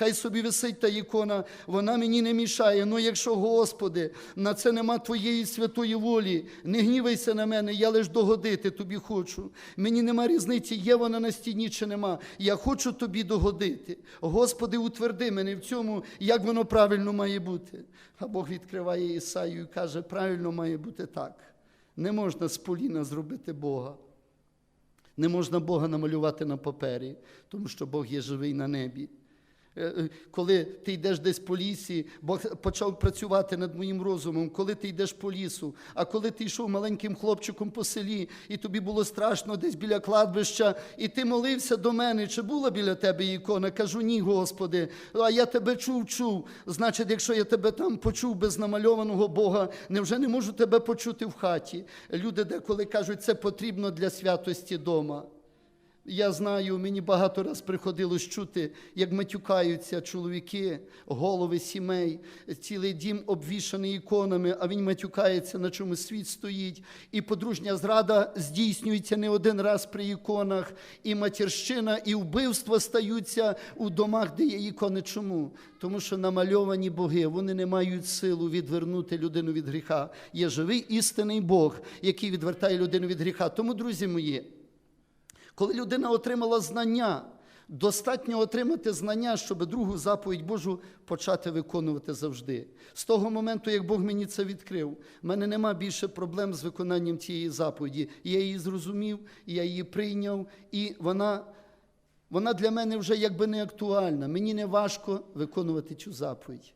хай собі висить та ікона, вона мені не мішає. Ну якщо, Господи, на це нема Твоєї святої волі, не гнівайся на мене, я лиш догодити тобі хочу. Мені нема різниці, є вона на стіні чи нема. Я хочу тобі догодити. Господи, утверди мене в цьому, як воно правильно має бути. А Бог відкриває Ісаю і каже, правильно має бути так. Не можна з поліна зробити Бога. Не можна Бога намалювати на папері, тому що Бог є живий на небі. Е, е, Коли ти йдеш десь по лісі, Бог почав працювати над моїм розумом, коли ти йдеш по лісу, а коли ти йшов маленьким хлопчиком по селі, і тобі було страшно десь біля кладбища, і ти молився до мене, чи була біля тебе ікона? Кажу, ні, Господи, а я тебе чув, чув. Значить, якщо я тебе там почув без намальованого Бога, невже не можу тебе почути в хаті? Люди деколи кажуть, це потрібно для святості дома. Я знаю, мені багато раз приходилось чути, як матюкаються чоловіки, голови сімей, цілий дім обвішаний іконами, а він матюкається, на чому світ стоїть. І подружня зрада здійснюється не один раз при іконах, і матірщина, і вбивства стаються у домах, де є ікони. Чому? Тому що намальовані боги, вони не мають силу відвернути людину від гріха. Є живий істинний Бог, який відвертає людину від гріха. Тому, друзі мої. Коли людина отримала знання, достатньо отримати знання, щоб другу заповідь Божу почати виконувати завжди. З того моменту, як Бог мені це відкрив, в мене нема більше проблем з виконанням цієї заповіді. Я її зрозумів, я її прийняв, і вона, вона для мене вже якби не актуальна. Мені не важко виконувати цю заповідь.